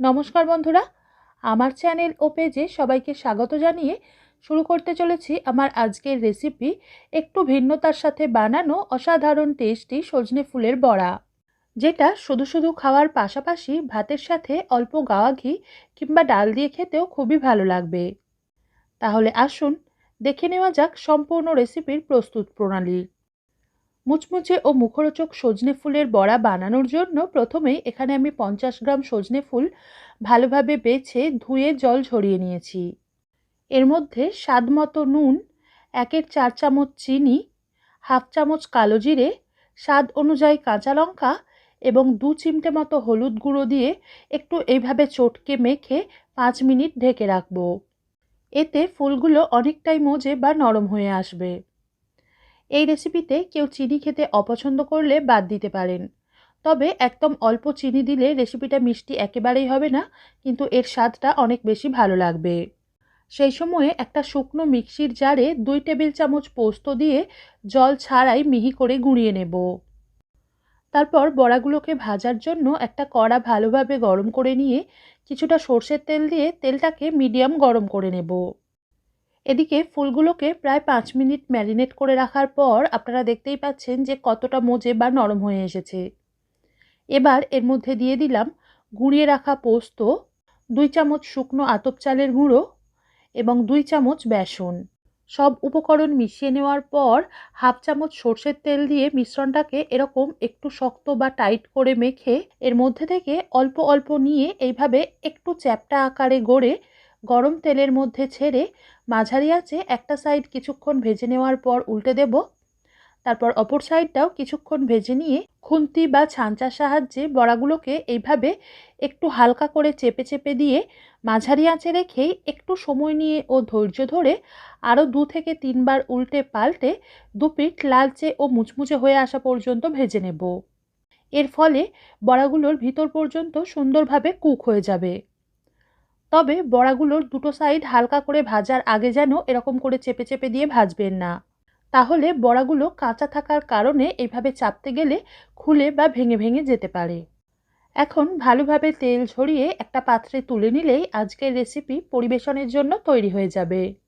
নমস্কার বন্ধুরা। আমার চ্যানেল ও পেজে সবাইকে স্বাগত জানিয়ে শুরু করতে চলেছি আমার আজকের রেসিপি একটু ভিন্নতার সাথে বানানো অসাধারণ টেস্টি সজনে ফুলের বড়া, যেটা শুধু শুধু খাওয়ার পাশাপাশি ভাতের সাথে অল্প গাওয়া ঘি কিংবা ডাল দিয়ে খেতেও খুবই ভালো লাগবে। তাহলে আসুন, দেখে নেওয়া যাক সম্পূর্ণ রেসিপির প্রস্তুত প্রণালী। মুচমুচে ও মুখরোচক সজনে ফুলের বড়া বানানোর জন্য প্রথমেই এখানে আমি পঞ্চাশ গ্রাম সজনে ফুল ভালোভাবে বেছে ধুয়ে জল ঝরিয়ে নিয়েছি। এর মধ্যে স্বাদ মতো নুন, একের চার চামচ চিনি, হাফ চামচ কালো জিরে, স্বাদ অনুযায়ী কাঁচা লঙ্কা এবং দু চিমটে মতো হলুদ গুঁড়ো দিয়ে একটু এইভাবে চটকে মেখে পাঁচ মিনিট ঢেকে রাখব। এতে ফুলগুলো অনেকটাই মজে বা নরম হয়ে আসবে। এই রেসিপিতে কেউ চিনি খেতে অপছন্দ করলে বাদ দিতে পারেন। তবে একদম অল্প চিনি দিলে রেসিপিটা মিষ্টি একেবারেই হবে না, কিন্তু এর স্বাদটা অনেক বেশি ভালো লাগবে। সেই সময়ে একটা শুকনো মিক্সির জারে দুই টেবিল চামচ পোস্ত দিয়ে জল ছাড়াই মিহি করে গুঁড়িয়ে নেব। তারপর বড়াগুলোকে ভাজার জন্য একটা কড়া ভালোভাবে গরম করে নিয়ে কিছুটা সর্ষের তেল দিয়ে তেলটাকে মিডিয়াম গরম করে নেব। এদিকে ফুলগুলোকে প্রায় পাঁচ মিনিট ম্যারিনেট করে রাখার পর আপনারা দেখতেই পাচ্ছেন যে কতটা মোজে বা নরম হয়ে এসেছে। এবার এর মধ্যে দিয়ে দিলাম গুঁড়িয়ে রাখা পোস্ত, দুই চামচ শুকনো আতপ চালের গুঁড়ো এবং দুই চামচ বেসন। সব উপকরণ মিশিয়ে নেওয়ার পর হাফ চামচ সর্ষের তেল দিয়ে মিশ্রণটাকে এরকম একটু শক্ত বা টাইট করে মেখে এর মধ্যে থেকে অল্প অল্প নিয়ে এইভাবে একটু চ্যাপটা আকারে গড়ে গরম তেলের মধ্যে ছেড়ে মাঝারি আছে একটা সাইড কিছুক্ষণ ভেজে নেওয়ার পর উল্টে দেব। তারপর অপর সাইডটাও কিছুক্ষণ ভেজে নিয়ে খুন্তি বা ছাঁচার সাহায্যে বড়াগুলোকে এইভাবে একটু হালকা করে চেপে চেপে দিয়ে মাঝারি আঁচে রেখেই একটু সময় নিয়ে ও ধৈর্য ধরে আরও দু থেকে তিনবার উল্টে পাল্টে দুপিঠ লালচে ও মুচমুচে হয়ে আসা পর্যন্ত ভেজে নেব। এর ফলে বড়াগুলোর ভিতর পর্যন্ত সুন্দরভাবে কুক হয়ে যাবে। তবে বড়াগুলোর দুটো সাইড হালকা করে ভাজার আগে যেন এরকম করে চেপে চেপে দিয়ে ভাজবেন না। তাহলে বড়াগুলো কাঁচা থাকার কারণে এভাবে চাপতে গেলে খুলে বা ভেঙে ভেঙে যেতে পারে। এখন ভালোভাবে তেল ঝরিয়ে একটা পাত্রে তুলে নিলেই আজকের রেসিপি পরিবেশনের জন্য তৈরি হয়ে যাবে।